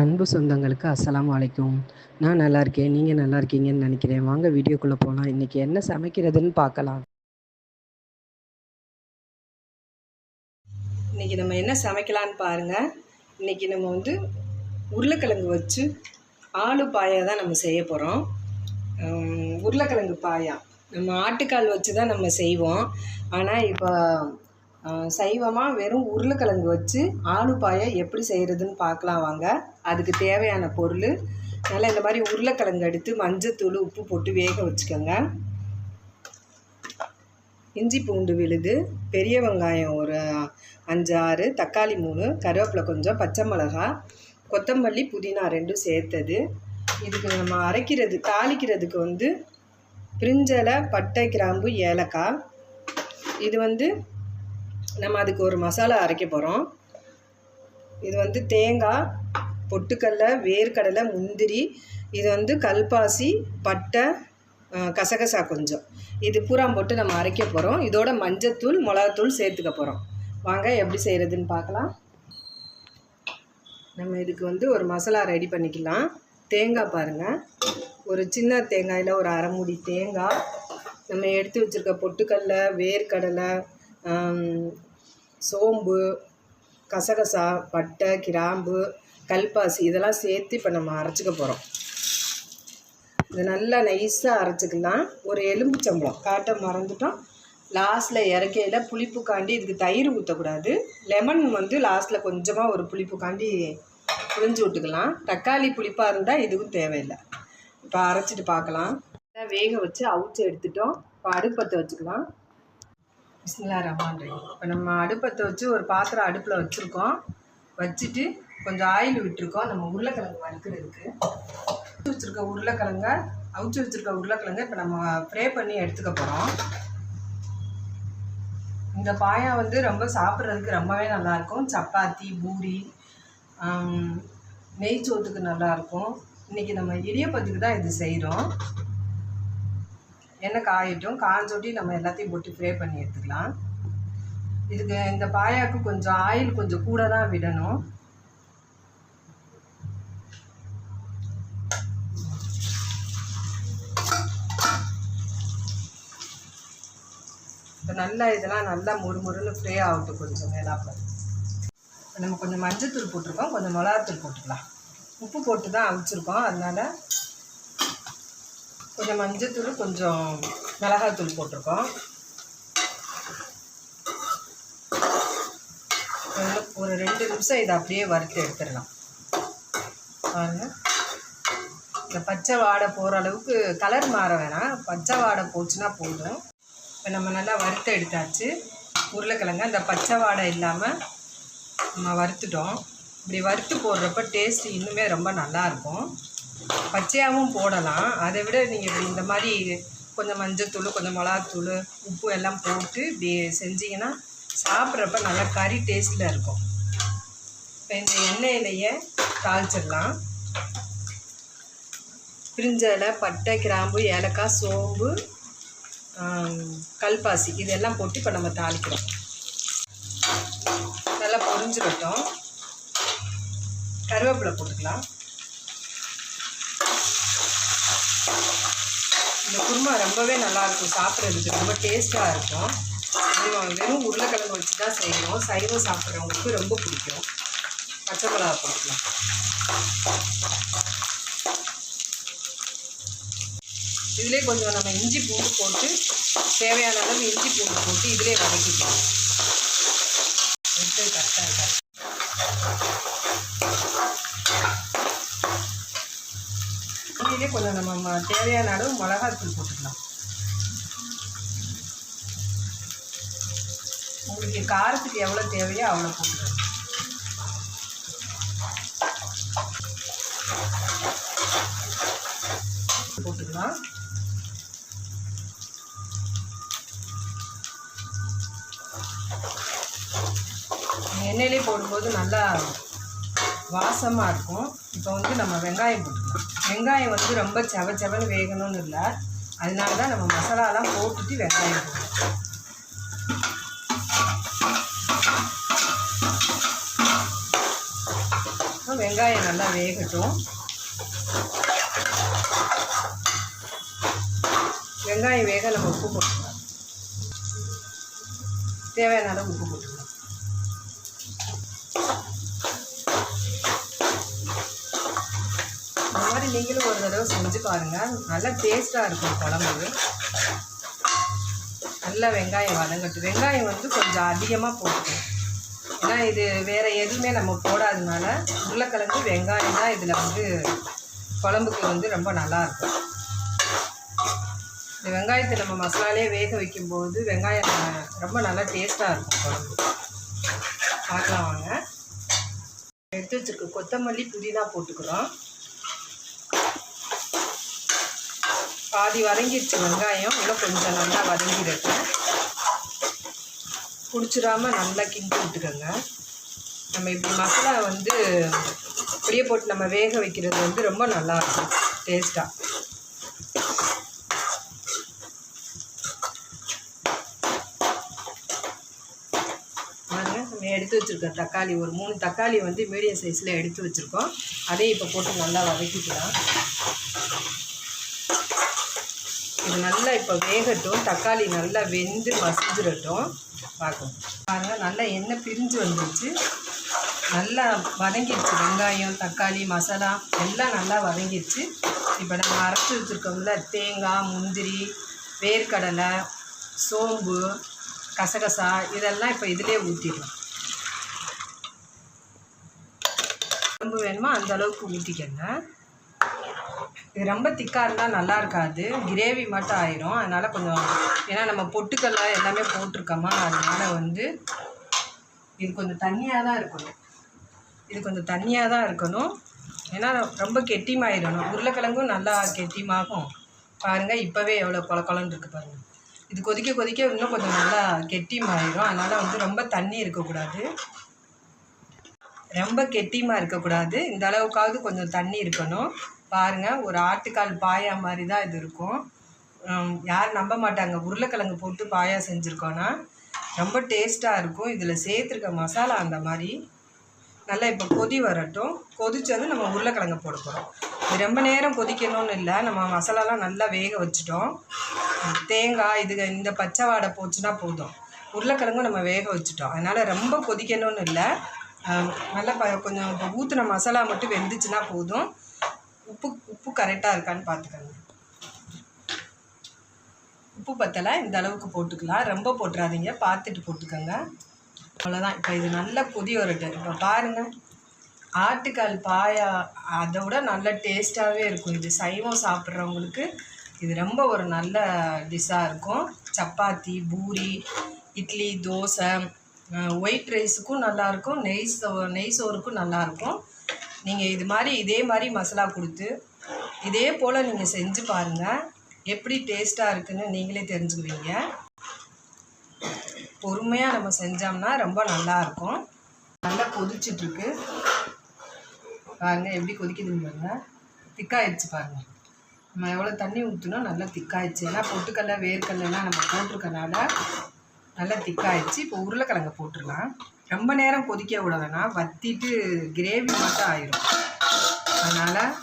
அன்பு சொந்தங்களுக்கு அஸ்லாம் அலைக்கும். நான் நல்லா இருக்கேன் நீங்கள் நல்லா இருக்கீங்கன்னு நினைக்கிறேன். வாங்க வீடியோக்குள்ளே போகலாம் இன்றைக்கி என்ன சமைக்கிறதுன்னு பார்க்கலாம். இன்றைக்கி நம்ம என்ன சமைக்கலான்னு பாருங்கள் இன்றைக்கி நம்ம வந்து உருளைக்கிழங்கு வச்சு ஆலு பாயா தான் நம்ம செய்ய போகிறோம் உருளைக்கிழங்கு பாயா. நம்ம ஆட்டுக்கால் வச்சு தான் நம்ம செய்வோம். ஆனால் இப்போ சைவமாக வெறும் உருளைக்கிழங்கு வச்சு ஆளு பாயை எப்படி செய்கிறதுன்னு பார்க்கலாம் வாங்க. அதுக்கு தேவையான பொருள். நல்லா இந்த மாதிரி உருளைக்கிழங்கு எடுத்து மஞ்சத்தூள் உப்பு போட்டு வேக வச்சுக்கோங்க. இஞ்சி பூண்டு விழுது பெரிய வெங்காயம் ஒரு அஞ்சு ஆறு தக்காளி மூணு கருவேப்பிலை கொஞ்சம் பச்சை மிளகா கொத்தமல்லி புதினா ரெண்டும் சேர்த்தது. இதுக்கு நம்ம அரைக்கிறது தாளிக்கிறதுக்கு வந்து பிரிஞ்சலை பட்டை கிராம்பு ஏலக்காய். இது வந்து நம்ம அதுக்கு ஒரு மசாலா அரைக்க போகிறோம் இது வந்து தேங்காய் பொட்டுக்கடலை வேர்க்கடலை முந்திரி இது வந்து கல்பாசி பட்டை கசகசா கொஞ்சம். இது பூரா போட்டு நம்ம அரைக்க போகிறோம் இதோட மஞ்சத்தூள் மிளகாத்தூள் சேர்த்துக்க போகிறோம் வாங்க எப்படி செய்கிறதுன்னு பார்க்கலாம். நம்ம இதுக்கு வந்து ஒரு மசாலா ரெடி பண்ணிக்கலாம். தேங்காய் பாருங்கள் ஒரு சின்ன தேங்காயில் ஒரு அரை மூடி தேங்காய். நம்ம எடுத்து வச்சுருக்க பொட்டுக்கடலை வேர்க்கடலை சோம்பு கசகசா பட்டை கிராம்பு கல்பாசி இதெல்லாம் சேர்த்து இப்போ நம்ம அரைச்சிக்க போகிறோம் இது நல்லா நைஸாக அரைச்சிக்கலாம். ஒரு எலும்பு சம்பளம். காட்ட மறந்துட்டோம். லாஸ்ட்டில் இறக்கையில் புளிப்புக்காண்டி இதுக்கு தயிர் ஊற்றக்கூடாது லெமன் வந்து லாஸ்ட்டில் கொஞ்சமாக ஒரு புளிப்புக்காண்டி புழிஞ்சு விட்டுக்கலாம். தக்காளி புளிப்பாக இருந்தால் இதுவும் தேவையில்லை. இப்போ அரைச்சிட்டு பார்க்கலாம். வேக வச்சு அவிச்சு எடுத்துட்டோம். இப்போ அடுப்பத்தை வச்சுக்கலாம். பிஸ்மில்லா ரஹ்மான் ரஹீம் இப்போ நம்ம அடுப்பத்தை வச்சு ஒரு பாத்திரம் அடுப்பில் வச்சுருக்கோம். வச்சுட்டு கொஞ்சம் ஆயில் விட்டுருக்கோம். நம்ம உருளைக்கிழங்கு வறுக்கிறதுக்கு வச்சுருக்க உருளைக்கிழங்க அவுச்சு வச்சுருக்க உருளைக்கிழங்க இப்போ நம்ம ப்ரே பண்ணி எடுத்துக்க போகிறோம் இந்த பாயம் வந்து ரொம்ப சாப்பிட்றதுக்கு ரொம்பவே நல்லாயிருக்கும் சப்பாத்தி பூரி நெய் சோத்துக்கு நல்லாயிருக்கும் இன்றைக்கி நம்ம இடியப்பத்துக்கு தான் இது செய்கிறோம் எண்ணெய் காயட்டும் காஞ்சோட்டி நம்ம எல்லாத்தையும் போட்டு ஃப்ரை பண்ணி எடுத்துக்கலாம். இதுக்கு இந்த பாயாவுக்கு கொஞ்சம் ஆயில் கொஞ்சம் கூட தான் விடணும். இப்போ நல்லா இதெல்லாம் நல்லா முறுமுறுன்னு ஃப்ரே ஆகட்டும் கொஞ்சம் மேலாப்பில். நம்ம கொஞ்சம் மஞ்சத்தூள் போட்டிருக்கோம் கொஞ்சம் மிளகாத்தூள் போட்டுக்கலாம். உப்பு போட்டு தான் அவிச்சிருக்கோம் அதனால் கொஞ்சம் மஞ்சத்தூள் கொஞ்சம் மிளகாத்தூள் போட்டிருக்கோம். ஒரு ரெண்டு நிமிஷம் இதை அப்படியே வறுத்து எடுத்துடலாம். பாருங்க. இந்த பச்சை வாடை போகிற அளவுக்கு கலர் மாற வேணாம். பச்சை வாடை போச்சுன்னா போதும். இப்போ நம்ம நல்லா வறுத்து எடுத்தாச்சு. உருளைக்கிழங்க அந்த பச்சை வாடை இல்லாமல் நம்ம வறுத்துட்டோம். இப்படி வறுத்து போடுறப்ப டேஸ்ட் இன்னுமே ரொம்ப நல்லாயிருக்கும் பச்சையாகவும் போடலாம். அதை விட நீங்கள் இப்படி இந்த மாதிரி கொஞ்சம் மஞ்சத்தூள் கொஞ்சம் மிளகாத்தூள் உப்பு எல்லாம் போட்டு இப்படி செஞ்சிங்கன்னா சாப்பிட்றப்ப நல்லா கறி டேஸ்ட்டில் இருக்கும். இப்போ இந்த எண்ணெயிலையே தாளிச்சிடலாம். பிரிஞ்சலை பட்டை கிராம்பு ஏலக்காய் சோம்பு கல்பாசி இதெல்லாம் போட்டு இப்போ நம்ம தாளிக்கிறோம். நல்லா பொரிஞ்சிடட்டும். கருவேப்பிலை போட்டுக்கலாம். இந்த குருமா ரொம்பவே நல்லாயிருக்கும் சாப்பிட்றதுக்கு ரொம்ப டேஸ்ட்டாக இருக்கும். வெறும் உருளைக்கிழங்கு வச்சு தான் செய்யணும். சைவம் சாப்பிட்றவங்களுக்கு ரொம்ப பிடிக்கும். பச்சை மிளகா போட்டுக்கலாம். இதிலே கொஞ்சம் நம்ம இஞ்சி பூண்டு போட்டு தேவையான அளவு இஞ்சி பூண்டு போட்டு இதிலே வதக்கிக்கலாம். எடுத்து கரெக்டாக இதிலே கொஞ்சம் நம்ம தேவையான அளவு மிளகாத்தூள் போட்டுக்கலாம். உங்களுக்கு காரத்துக்கு எவ்வளோ தேவையோ அவ்வளோ போட்டுக்கலாம். போட்டுக்கலாம். எண்ணெயிலே போடும்போது நல்லா வாசமாக இருக்கும். இப்போ வந்து நம்ம வெங்காயம் போட்டுக்கலாம். வெங்காயம் வந்து ரொம்ப செவ செவன்னு வேகணும்னு இல்லை. அதனால தான் நம்ம மசாலாலாம் போட்டுட்டு வெங்காயம் போடுறோம் வெங்காயம் நல்லா வேகட்டும். வெங்காயம் வேக நம்ம உப்பு போட்டுக்கலாம். தேவையான அளவு உப்பு போட்டுக்கலாம். நீங்களும் ஒரு தடவை செஞ்சு பாருங்கள் நல்லா டேஸ்ட்டாக இருக்கும் குழம்பு. நல்லா வெங்காயம் வதங்கட்டும். வெங்காயம் வந்து கொஞ்சம் அதிகமாக போட்டுக்கணும். ஏன்னா இது வேறு எதுவுமே நம்ம போடாதனால உருளைக்கிழங்கு வெங்காயம் தான் இதில் வந்து குழம்புக்கு வந்து ரொம்ப நல்லாயிருக்கும் இந்த வெங்காயத்தை நம்ம மசாலாலே வேக வைக்கும்போது வெங்காயம் ரொம்ப நல்லா டேஸ்ட்டாக இருக்கும் குழம்பு. பார்க்கலாம் வாங்க. எடுத்து வச்சிருக்க கொத்தமல்லி புதினா போட்டுக்கிறோம். பாதி வதங்கிடுச்சு வெங்காயம். இன்னும் கொஞ்சம் நல்லா வதங்கிடுங்க பிடிச்சிடாம நல்லா கிண்டி விட்டுக்கோங்க. நம்ம இப்படி மசாலா வந்து இப்படியே போட்டு நம்ம வேக வைக்கிறது வந்து ரொம்ப நல்லா இருக்கும் டேஸ்ட்டாக எடுத்து வச்சுருக்கோம் தக்காளி ஒரு மூணு தக்காளி வந்து மீடியம் சைஸில் எடுத்து வச்சுருக்கோம். அதையும் இப்போ போட்டு நல்லா வதக்கிக்கலாம். இது நல்லா இப்போ வேகட்டும். தக்காளி நல்லா வெந்து மசிஞ்சிடட்டும் பார்க்கணும். பாருங்கள் நல்லா எண்ணெய் பிரிஞ்சு வந்துருச்சு. நல்லா வதங்கிடுச்சு வெங்காயம் தக்காளி மசாலா எல்லாம் நல்லா வதங்கிடுச்சு இப்போ நம்ம அரைச்சி வச்சுருக்கோம்ல தேங்காய் முந்திரி வேர்க்கடலை சோம்பு கசகசா இதெல்லாம் இப்போ இதிலே ஊற்றிடலாம் குழம்பு வேணுமோ? அந்த அளவுக்கு ஊற்றிக்கங்க இது ரொம்ப திக்காக இருந்தால் நல்லா இருக்காது. கிரேவி மட்டும் ஆயிரும். அதனால் கொஞ்சம் ஏன்னா நம்ம பொட்டுக்கல்ல எல்லாமே போட்டிருக்கோமா அதனால் வந்து இது கொஞ்சம் தண்ணியாக தான் இருக்கணும். இது கொஞ்சம் தண்ணியாக தான் இருக்கணும். ஏன்னா ரொம்ப கெட்டியமாயிடணும் உருளைக்கிழங்கும் நல்லா கெட்டியமாகும். பாருங்கள் இப்போவே எவ்வளோ கொல இருக்குது பாருங்கள் இது கொதிக்க கொதிக்க இன்னும் கொஞ்சம் நல்லா கெட்டிமாயிரும் அதனால் வந்து ரொம்ப தண்ணி இருக்கக்கூடாது. ரொம்ப கெட்டியமாக இருக்கக்கூடாது. இந்த அளவுக்காவது கொஞ்சம் தண்ணி இருக்கணும். பாருங்கள் ஒரு ஆட்டுக்கால் பாயா மாதிரி தான் இது இருக்கும். யார் யாரும் நம்ப மாட்டாங்க. உருளைக்கிழங்கு போட்டு பாயா செஞ்சுருக்கோன்னா ரொம்ப டேஸ்ட்டாக இருக்கும். இதில் சேர்த்துருக்க மசாலா அந்த மாதிரி. நல்லா இப்போ கொதி வரட்டும். கொதிச்சது நம்ம உருளைக்கிழங்கு போட போகிறோம் இது ரொம்ப நேரம் கொதிக்கணும்னு இல்லை. நம்ம மசாலாலாம் நல்லா வேக வச்சுட்டோம். தேங்காய் இது இந்த பச்சை வாடை போச்சுன்னா போதும். உருளைக்கிழங்கும் நம்ம வேக வச்சுட்டோம். அதனால் ரொம்ப கொதிக்கணும்னு இல்லை. நல்லா ப கொஞ்சம் இப்போ ஊற்றின மசாலா மட்டும் வெந்துச்சுன்னா போதும். உப்பு உப்பு கரெக்டாக இருக்கான்னு பார்த்துக்கோங்க. உப்பு பத்தலை இந்த அளவுக்கு போட்டுக்கலாம். ரொம்ப போட்டுறாதீங்க. பார்த்துட்டு போட்டுக்கோங்க. அவ்வளோதான் இப்போ இது நல்லா கொதி வரட்டும் இப்போ பாருங்கள் ஆட்டுக்கால் பாயா அதை விட நல்ல டேஸ்ட்டாகவே இருக்கும். இது சைவம் சாப்பிட்றவங்களுக்கு இது ரொம்ப ஒரு நல்ல டிஷ்ஷாக இருக்கும். சப்பாத்தி பூரி இட்லி தோசை ஒயிட் ரைஸுக்கும் நல்லாயிருக்கும் நெய் சோ நெய் சோறுக்கும் நல்லாயிருக்கும் நீங்கள் இது மாதிரி இதே மாதிரி மசாலா கொடுத்து இதே போல் நீங்கள் செஞ்சு பாருங்கள் எப்படி டேஸ்ட்டாக இருக்குன்னு நீங்களே தெரிஞ்சுக்குவீங்க. பொறுமையாக நம்ம செஞ்சோம்னா ரொம்ப நல்லாயிருக்கும் நல்லா கொதிச்சிட்ருக்கு. பாருங்கள் எப்படி கொதிக்குதுன்னு பாருங்கள் திக்காயிடுச்சு பாருங்கள் நம்ம எவ்வளோ தண்ணி ஊற்றினோம் நல்லா திக்காயிடுச்சு. ஏன்னா பொட்டுக்கடலை வேர்க்கடலாம் நம்ம போட்டிருக்கனால நல்லா திக்காயிடுச்சு. இப்போ உருளைக்கிழங்க போட்டுடலாம். ரொம்ப நேரம் கொதிக்க விட வேணாம் வத்திட்டு கிரேவி மட்டும் ஆயிரும். அதனால்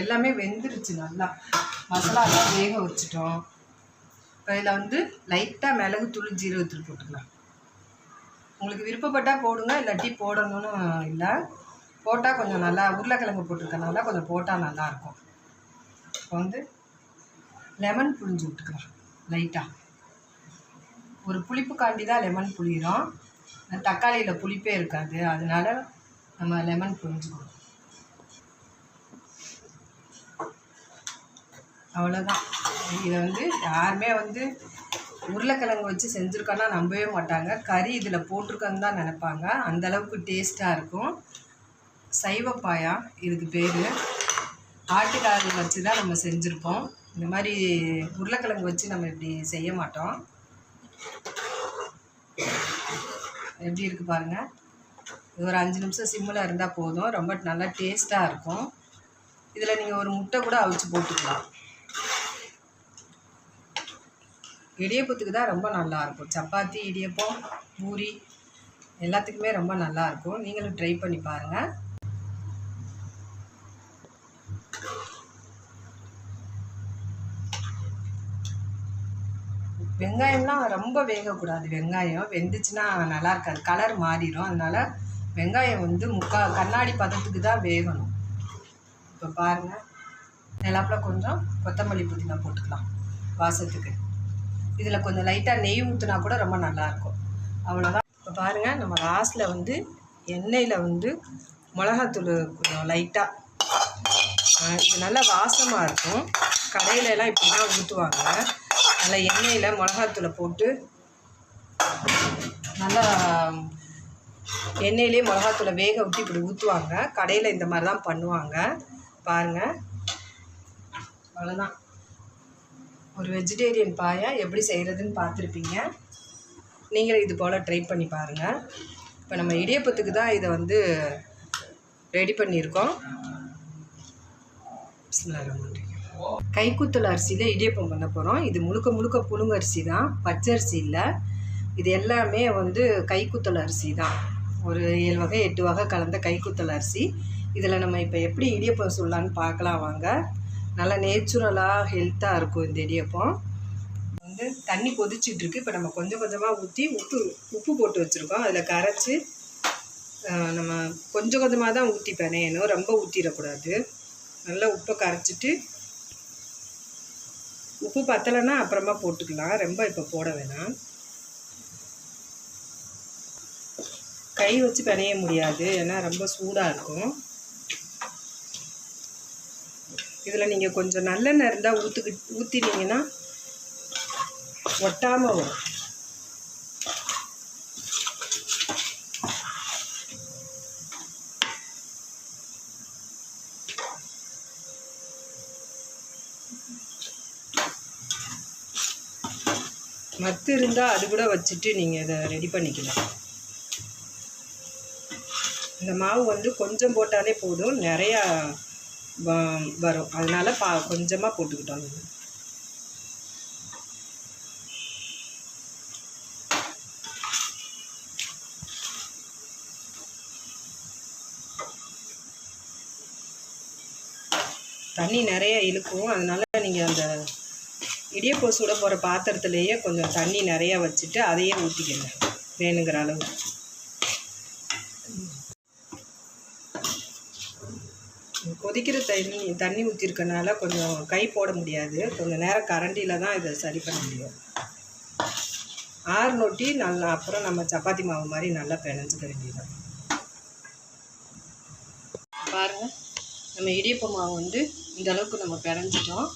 எல்லாமே வெந்துருச்சு நல்லா. மசாலாலாம் வேக வச்சுட்டோம். இப்போ இதில் வந்து லைட்டாக மிளகு தூள் ஜீரகத்தூள் போட்டுக்கலாம். உங்களுக்கு விருப்பப்பட்டால் போடுங்க இல்லாட்டி போடணும்னு இல்லை. போட்டால் கொஞ்சம் நல்லா உருளைக்கிழங்கு போட்டிருக்கனால கொஞ்சம் போட்டால் நல்லாயிருக்கும் இப்போ வந்து லெமன் புழிஞ்சு விட்டுக்கலாம் லைட்டாக ஒரு புளிப்பு காண்டி தான் லெமன் புளிகிறோம் தக்காளியில் புளிப்பே இருக்காது. அதனால நம்ம லெமன் புரிஞ்சுக்கணும் அவ்வளோதான் இதை வந்து யாருமே வந்து உருளைக்கிழங்கு வச்சு செஞ்சுருக்கோன்னா நம்பவே மாட்டாங்க. கறி இதில் போட்டிருக்கோன்னு தான் நினப்பாங்க. அந்த அளவுக்கு டேஸ்ட்டாக இருக்கும். சைவப்பாயா இதுக்கு பேர். ஆட்டுக்கால் வச்சு தான் நம்ம செஞ்சுருப்போம். இந்த மாதிரி உருளைக்கிழங்கு வச்சு நம்ம இப்படி செய்ய மாட்டோம். எப்படி இருக்குது பாருங்கள் இது ஒரு அஞ்சு நிமிஷம் சிம்மில் இருந்தால் போதும். ரொம்ப நல்லா டேஸ்ட்டாக இருக்கும். இதில் நீங்கள் ஒரு முட்டை கூட அவிச்சு போட்டுக்கலாம். இடியப்பத்துக்கு தான் ரொம்ப நல்லாயிருக்கும் சப்பாத்தி இடியப்பம் பூரி எல்லாத்துக்குமே ரொம்ப நல்லாயிருக்கும் நீங்களும் ட்ரை பண்ணி பாருங்கள் வெங்காயம்லாம் ரொம்ப வேகக்கூடாது. வெங்காயம் வெந்துச்சுன்னா நல்லா இருக்காது. கலர் மாறிடும் அதனால் வெங்காயம் வந்து முக்கா கண்ணாடி பதத்துக்கு தான் வேகணும். இப்போ பாருங்கள் நிலாப்பில் கொஞ்சம் கொத்தமல்லி புதினா போட்டுக்கலாம். வாசத்துக்கு. இதில் கொஞ்சம் லைட்டாக நெய் ஊற்றுனா கூட ரொம்ப நல்லாயிருக்கும் அவ்வளோதான் இப்போ பாருங்கள் நம்ம லாஸ்ட்டில் வந்து எண்ணெயில் வந்து மிளகாத்தூள் கொஞ்சம் லைட்டாக இது நல்லா வாசமாக இருக்கும். கடையில எல்லாம் இப்படி தான் ஊற்றுவாங்க நல்லா எண்ணெயில் மிளகாத்தூளை போட்டு நல்லா எண்ணெயிலே மிளகாத்தூளை வேக விட்டு இப்படி ஊற்றுவாங்க கடையில் இந்த மாதிரி தான் பண்ணுவாங்க. பாருங்கள் அவ்வளோதான் ஒரு வெஜிடேரியன் பாயா எப்படி செய்கிறதுன்னு பார்த்துருப்பீங்க. நீங்களும் இது போல் ட்ரை பண்ணி பாருங்கள் இப்போ நம்ம இடியப்பத்துக்கு தான் இதை வந்து ரெடி பண்ணியிருக்கோம். நன்றி கைக்குத்தல் அரிசியில் இடியப்பம் பண்ண போகிறோம் இது முழுக்க முழுக்க புழுங்க அரிசி தான். பச்சரிசி இல்லை. இது எல்லாமே வந்து கைக்குத்தல் அரிசி தான். ஒரு ஏழு வகை எட்டு வகை கலந்த கைக்குத்தல் அரிசி. இதில் நம்ம இப்போ எப்படி இடியப்பம் சொல்லலான்னு பார்க்கலாம் வாங்க. நல்லா நேச்சுரலாக ஹெல்த்தாக இருக்கும் இந்த இடியப்பம். வந்து தண்ணி கொதிச்சிட்டு இருக்கு. இப்போ நம்ம கொஞ்சம் கொஞ்சமாக ஊற்றி உப்பு உப்பு போட்டு வச்சுருக்கோம். அதில் கரைச்சி நம்ம கொஞ்சம் கொஞ்சமாக தான் ஊற்றிப்பேனே பிணையணும் ரொம்ப ஊற்றிடக்கூடாது நல்லா உப்பை கரைச்சிட்டு உப்பு பத்தலைன்னா அப்புறமா போட்டுக்கலாம். ரொம்ப இப்போ போட வேணாம். கை வச்சு பிணைய முடியாது. ஏன்னா ரொம்ப சூடாக இருக்கும். இதில் நீங்கள் கொஞ்சம் நல்லெண்ணெய் இருந்தால் ஊற்றுக்கு ஊற்றினீங்கன்னா ஒட்டாமல் வரும். மத்து இருந்தால் அது கூட வச்சுட்டு நீங்கள் இதை ரெடி பண்ணிக்கலாம். இந்த மாவு வந்து கொஞ்சம் போட்டாலே போதும். நிறையா வ- வரும். அதனால் பா கொஞ்சமாக போட்டுக்கிட்டோம் தண்ணி நிறைய இழுக்கும். அதனால் நீங்கள் அந்த இடியப்பம் சுட போகிற பாத்திரத்துலேயே கொஞ்சம் தண்ணி நிறையா வச்சுட்டு அதையே ஊற்றிக்கங்க வேணுங்கிற அளவு கொதிக்கிற தண்ணி தண்ணி ஊற்றிருக்கனால கொஞ்சம் கை போட முடியாது. கொஞ்சம் நேரம் கரண்டியில் தான் இதை சரி பண்ண முடியும். ஆறு நொட்டி நல்லா அப்புறம் நம்ம சப்பாத்தி மாவு மாதிரி நல்லா பிணைஞ்சிக்க வேண்டியது பாருங்கள் நம்ம இடியப்ப மாவு வந்து இந்த அளவுக்கு நம்ம பிணைஞ்சிட்டோம்.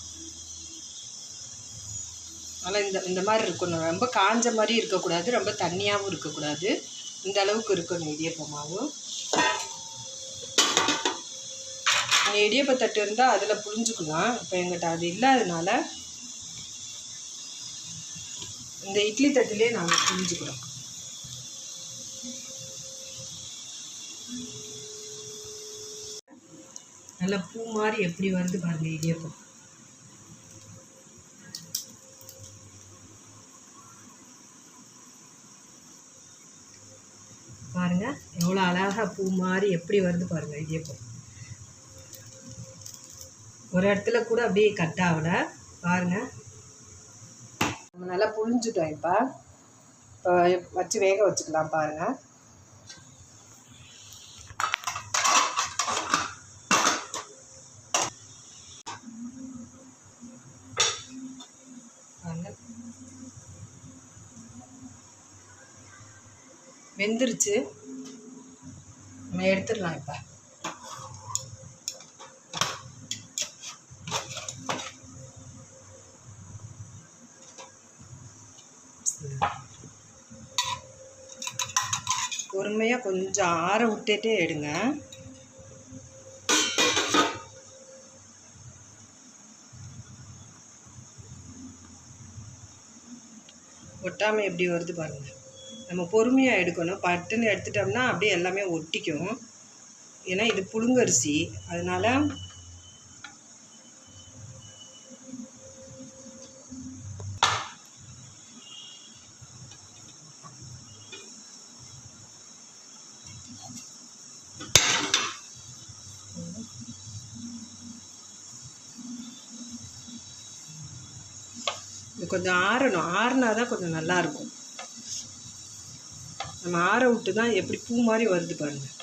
ஆனால் இந்த இந்த மாதிரி இருக்கணும். ரொம்ப காஞ்ச மாதிரி இருக்கக்கூடாது. ரொம்ப தண்ணியாகவும் இருக்கக்கூடாது. இந்த அளவுக்கு இருக்கணும் இடியப்பமாகவும் நீங்கள் இடியப்ப தட்டு இருந்தால் அதில் புரிஞ்சுக்கலாம் இப்போ எங்கிட்ட அது இல்லாதனால இந்த இட்லி தட்டிலே நாங்கள் புரிஞ்சுக்கிறோம் நல்லா பூ மாதிரி எப்படி வருது பாருங்க இடியப்பம். எவ்வளோ பூ மாதிரி எப்படி வருது பாருங்கள் இதே பூ ஒரு இடத்துல கூட அப்படியே கட் ஆகலை. பாருங்க. நம்ம நல்லா புழிஞ்சிட்டோம் இப்போ. இப்போ வச்சு வேக வச்சுக்கலாம் பாருங்கள் வெந்துருச்சு. நம்ம எடுத்துடலாம் இப்போ. பொறுமையாக கொஞ்சம் ஆற விட்டுட்டே எடுங்க. ஒட்டாமல் எப்படி வருது பாருங்கள் நம்ம பொறுமையாக எடுக்கணும். பட்டுன்னு எடுத்துட்டோம்னா அப்படியே எல்லாமே ஒட்டிக்கும். ஏன்னா இது புழுங்கரிசி. அதனால் கொஞ்சம் ஆறணும். ஆறுனா தான் கொஞ்சம் நல்லாயிருக்கும் நம்ம ஆற விட்டு தான் எப்படி பூ மாதிரி வருது பாருங்கள்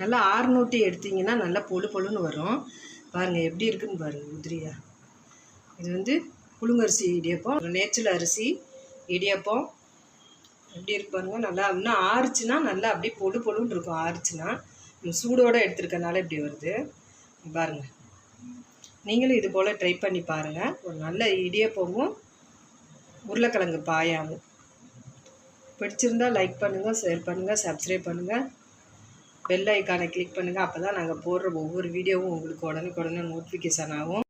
நல்லா ஆறுநூட்டி எடுத்தீங்கன்னா நல்லா பொழு பொழுன்னு வரும். பாருங்கள் எப்படி இருக்குன்னு பாருங்கள் உதிரியா. இது வந்து புழுங்கரிசி இடியப்பம் நேச்சுரல் அரிசி இடியப்பம். எப்படி இருக்கு பாருங்க நல்லா இன்னும் ஆறுச்சுன்னா நல்லா அப்படியே பொழு பொழுன்னு இருக்கும் ஆறுச்சுன்னா. நம்ம சூடோடு எடுத்துருக்கனால இப்படி வருது. பாருங்கள் நீங்களும் இது போல் ட்ரை பண்ணி பாருங்கள் ஒரு நல்ல இடியப்பமும் உருளைக்கிழங்கு பாயாவும். பிடிச்சிருந்தால் லைக் பண்ணுங்கள் ஷேர் பண்ணுங்கள் சப்ஸ்கிரைப் பண்ணுங்கள் பெல் ஐக்கானை கிளிக் பண்ணுங்கள் அப்போ தான் நாங்கள் போடுற ஒவ்வொரு வீடியோவும் உங்களுக்கு உடனுக்குடனே நோட்டிஃபிகேஷன் ஆகும்.